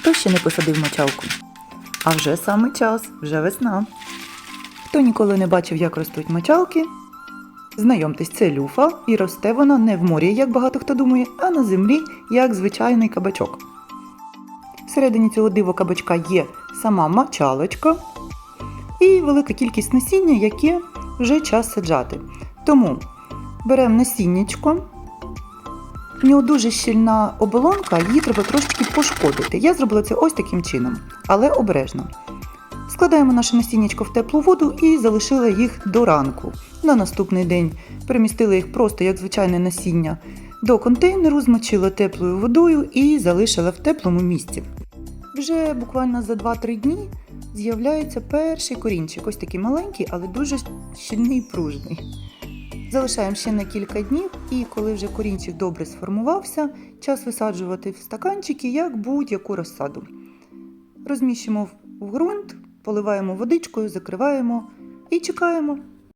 Хто ще не посадив мочалку? А вже саме час, вже весна. Хто ніколи не бачив, як ростуть мочалки, знайомтесь, це люфа, і росте вона не в морі, як багато хто думає, а на землі, як звичайний кабачок. Всередині цього диво кабачка є сама мочалочка і велика кількість насіння, яке вже час саджати. Тому беремо насіннячко. В нього дуже щільна оболонка, її треба трошечки пошкодити. Я зробила це ось таким чином, але обережно. Складаємо наше насіннячко в теплу воду і залишили їх до ранку. На наступний день перемістили їх просто як звичайне насіння до контейнеру, змочила теплою водою і залишила в теплому місці. Вже буквально за 2-3 дні з'являється перший корінчик, ось такий маленький, але дуже щільний і пружний. Залишаємо ще на кілька днів, і коли вже корінчик добре сформувався, час висаджувати в стаканчики, як будь-яку розсаду. Розміщуємо в ґрунт, поливаємо водичкою, закриваємо і чекаємо.